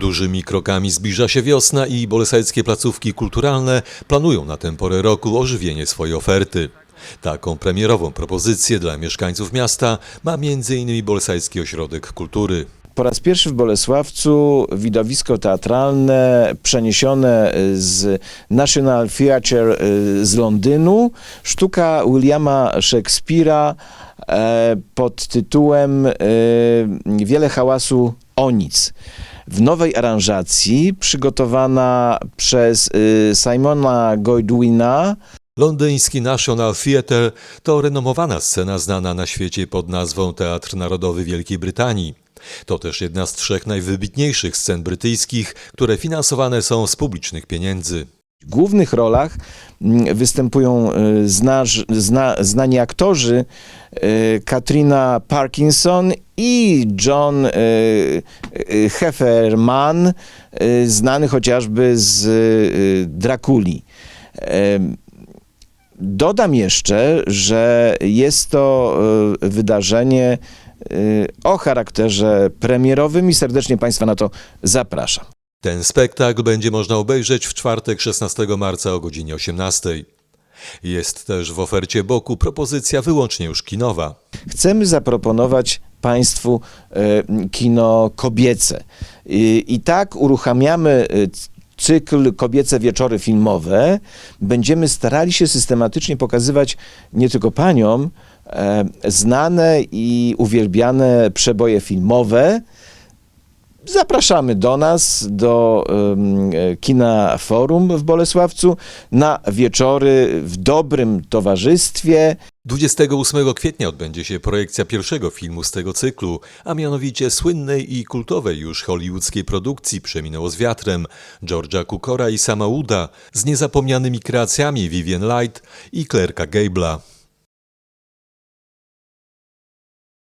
Dużymi krokami zbliża się wiosna i bolesajskie placówki kulturalne planują na tę porę roku ożywienie swojej oferty. Taką premierową propozycję dla mieszkańców miasta ma m.in. Bolesajski Ośrodek Kultury. Po raz pierwszy w Bolesławcu widowisko teatralne przeniesione z National Theatre y, z Londynu, sztuka Williama Shakespeare'a e, pod tytułem y, Wiele hałasu o nic. W nowej aranżacji przygotowana przez y, Simona Goldwina, Londyński National Theatre to renomowana scena znana na świecie pod nazwą Teatr Narodowy Wielkiej Brytanii. To też jedna z trzech najwybitniejszych scen brytyjskich, które finansowane są z publicznych pieniędzy. W głównych rolach mm, występują y, zna, zna, znani aktorzy y, Katrina Parkinson i John y, Hefferman, znany chociażby z Drakuli. Dodam jeszcze, że jest to wydarzenie o charakterze premierowym i serdecznie Państwa na to zapraszam. Ten spektakl będzie można obejrzeć w czwartek 16 marca o godzinie 18. Jest też w ofercie boku propozycja wyłącznie już kinowa. chcemy zaproponować Państwu e, kino kobiece. I, tak uruchamiamy e, cykl Kobiece Wieczory Filmowe. Będziemy starali się systematycznie pokazywać nie tylko paniom e, znane i uwielbiane przeboje filmowe, Zapraszamy do nas, do e, Kina Forum w Bolesławcu na wieczory w dobrym towarzystwie, 28 kwietnia odbędzie się projekcja pierwszego filmu z tego cyklu, a mianowicie słynnej i kultowej już hollywoodzkiej produkcji Przeminęło z wiatrem George'a Cukora i Sama Wooda z niezapomnianymi kreacjami Vivian Light i Claire'a Gable'a.